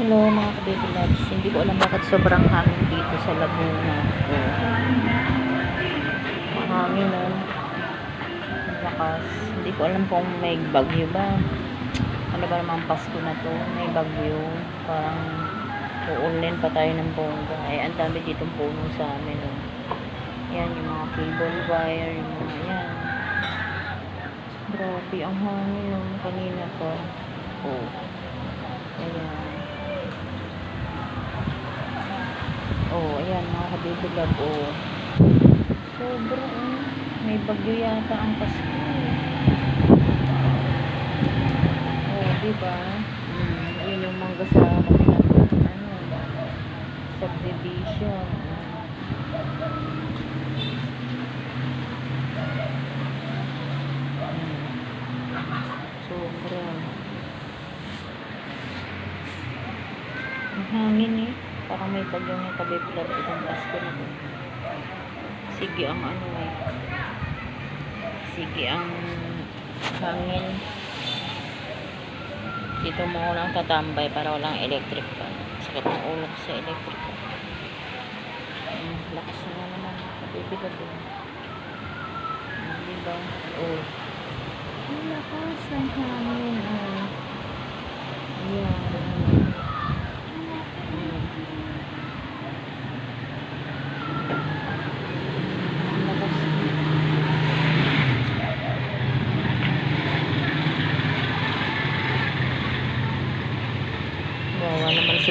Hello mga ka-baby loves. Hindi ko alam bakit sobrang hangin dito sa Laguna. Mahangin. Ang lakas. Hindi ko alam kung may bagyo ba. Ano ba namang Pasko na to? May bagyo. Parang uulan pa tayo ng bongga. Eh, ang dami ditong puno sa amin. No? Yan, yung mga cable wire, yung mga yan. Grabe, ang hangin no. Kanina pa. Oh. Ayan. Oh, ayan mga kabibi love. Oh. Sobra oh. May bagyo yata ang Pasko. Oh, di ba? Mm, yun yung mangga sa ano, subdivision. Mm. Sobra. Ang hangin eh. Parang may bagyo ng kabiblad itong Pasko na to. Sige ang ano eh. Sige ang hangin. Dito mo ko lang tatambay para walang electric pa. Sakit ng ulo sa electric pa. Hmm, lakas na naman eh. Hmm, diba? Oh. Ang lakas ng hangin. Oh. Ayan.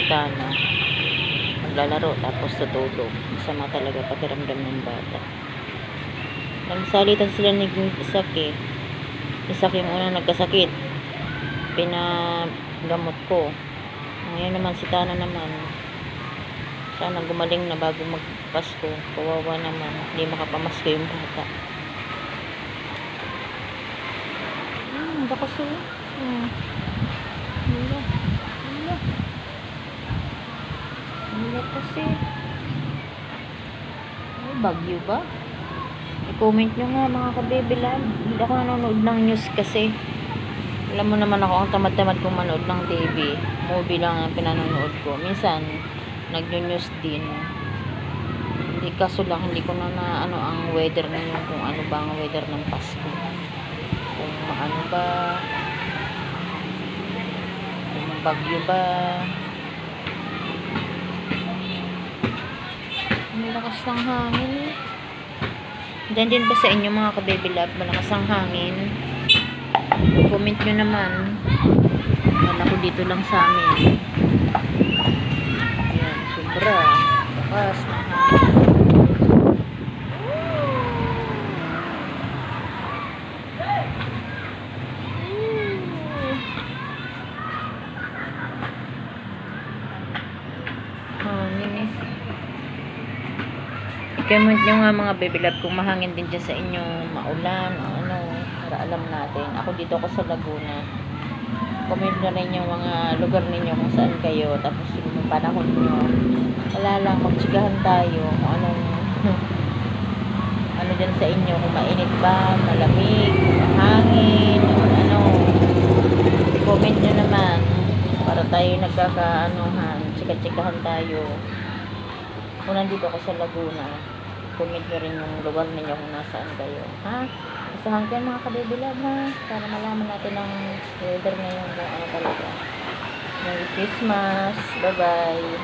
Tana. Maglalaro tapos tutulog. Masama talaga pakiramdam ng bata. Nagsalitan sila ni Isak eh. Isak yung unang nagkasakit. Pinagamot ko. Ngayon naman si Tana naman. Sana gumaling na bago magpasko. Kawawa naman. Hindi makapamasko yung bata. Hmm, bakas yun. Hmm. Wala. Wala. Wala kasi. Ay, bagyo ba? I-comment nyo nga mga ka-baby love. Hindi ako nanonood ng news kasi. Alam mo naman ako ang tamad-tamad kong manood ng TV. Movie lang ang pinanonood ko. Minsan, nag-news din. Hindi kaso lang, hindi ko na, na ano ang weather ngayon kung ano ba ang weather ng Pasko. Kung ano ba, kung bagyo ba. Ang lakas ng hangin eh. Din ba sa inyo mga ka-baby love, malakas ang hangin? Comment nyo naman. Wala ko dito lang sa amin. Ayan, sobra. Lakas ng hangin. Hangin eh. I-comment nyo nga mga baby love kung mahangin din dyan sa inyo, maulan, o ano, para alam natin. Ako dito ako sa Laguna. Comment na rin yung mga lugar ninyo kung saan kayo, tapos yung panahon nyo. Wala lang, magtsikahan tayo kung anong ano dyan sa inyo, kung mainit ba, malamig, hangin, o ano. Comment nyo naman para tayo nagkakaanuhan, tsika-tsikahan tayo kung nandito ako sa Laguna, comment nyo rin yung lugar ninyo kung nasaan kayo. Ha? Isahan kayo mga kabibilab ha? Para malaman natin ang weather ngayon kung ano talaga. Merry Christmas! Bye-bye!